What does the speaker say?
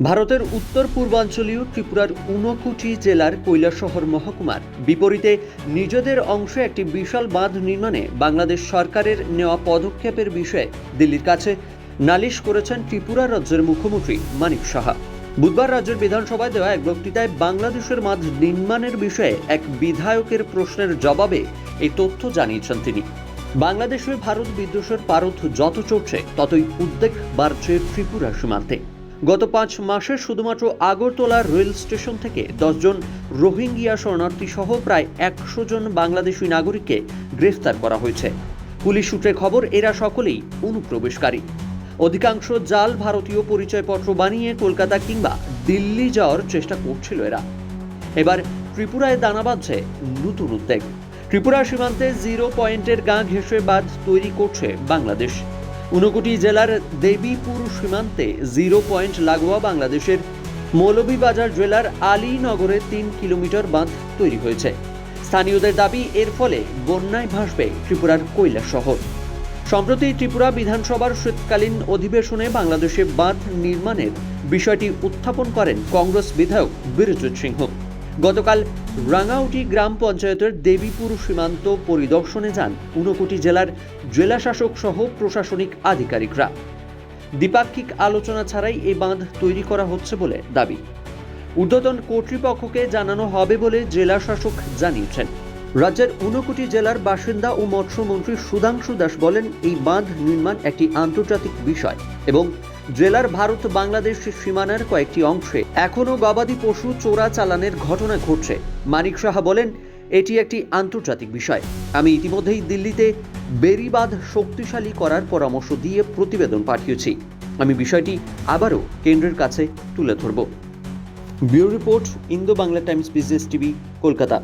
ভারতের উত্তর পূর্বাঞ্চলীয় ত্রিপুরার ঊনকোটি জেলার কৈলাসহর মহকুমার বিপরীতে নিজেদের অংশে একটি বিশাল বাঁধ নির্মাণে বাংলাদেশ সরকারের নেওয়া পদক্ষেপের বিষয়ে দিল্লির কাছে নালিশ করেছেন ত্রিপুরা রাজ্যের মুখ্যমন্ত্রী মানিক সাহা। বুধবার রাজ্যের বিধানসভায় দেওয়া এক বক্তৃতায় বাংলাদেশের বাঁধ নির্মাণের বিষয়ে এক বিধায়কের প্রশ্নের জবাবে এই তথ্য জানিয়েছেন তিনি। বাংলাদেশে ভারত বিদ্বেষের পারদ যত চড়ছে, ততই উদ্বেগ বাড়ছে ত্রিপুরা সীমান্তে। গত পাঁচ মাসে শুধুমাত্র আগরতলা রেল স্টেশন থেকে দশজন রোহিঙ্গিয়া শরণার্থী সহ প্রায় একশো জন বাংলাদেশি নাগরিককে গ্রেফতার করা হয়েছে। পুলিশ সূত্রে খবর, এরা সকলেই অনুপ্রবেশকারী। অধিকাংশ জাল ভারতীয় পরিচয়পত্র বানিয়ে কলকাতা কিংবা দিল্লি যাওয়ার চেষ্টা করছিল এরা। এবার ত্রিপুরায় দানা বাঁধছে নতুন উদ্বেগ ত্রিপুরা সীমান্তে জিরো পয়েন্টের গা ঘেঁষে বাঁধ তৈরি করছে বাংলাদেশ। ঊনকোটি জেলার দেবীপুর সীমান্তে জিরো পয়েন্ট লাগোয়া বাংলাদেশের মৌলভীবাজার জেলার আলীনগরে তিন কিলোমিটার বাঁধ তৈরি হয়েছে। স্থানীয়দের দাবি, এর ফলে বন্যায় ভাসবে ত্রিপুরার কৈলাস শহর। সম্প্রতি ত্রিপুরা বিধানসভার শীতকালীন অধিবেশনে বাংলাদেশে বাঁধ নির্মাণের বিষয়টি উত্থাপন করেন কংগ্রেস বিধায়ক বীরজিৎ সিংহ। গতকাল রাঙাউটি গ্রাম পঞ্চায়েতের দেবীপুর সীমান্ত পরিদর্শনে যান ঊনকোটি জেলার জেলাশাসক সহ প্রশাসনিক আধিকারিকরা। দ্বিপাক্ষিক আলোচনা ছাড়াই এই বাঁধ তৈরি করা হচ্ছে বলে দাবি। ঊর্ধ্বতন কর্তৃপক্ষকে জানানো হবে বলে জেলা শাসক জানিয়েছেন। রাজ্যের ঊনকোটি জেলার বাসিন্দা ও মৎস্যমন্ত্রী সুধাংশু দাস বলেন, এই বাঁধ নির্মাণ একটি আন্তর্জাতিক বিষয় এবং জেলার ভারত বাংলাদেশ সীমানার কয়েকটি অংশে এখনও গবাদি পশু চোরা চালানের ঘটনা ঘটছে। মানিক সাহা বলেন, এটি একটি আন্তর্জাতিক বিষয়। আমি ইতিমধ্যেই দিল্লিতে বেরিবাঁধ শক্তিশালী করার পরামর্শ দিয়ে প্রতিবেদন পাঠিয়েছি। আমি বিষয়টি আবারও কেন্দ্রের কাছে তুলে ধরব। Bureau report Indo Bangla Times Business TV, Kolkata.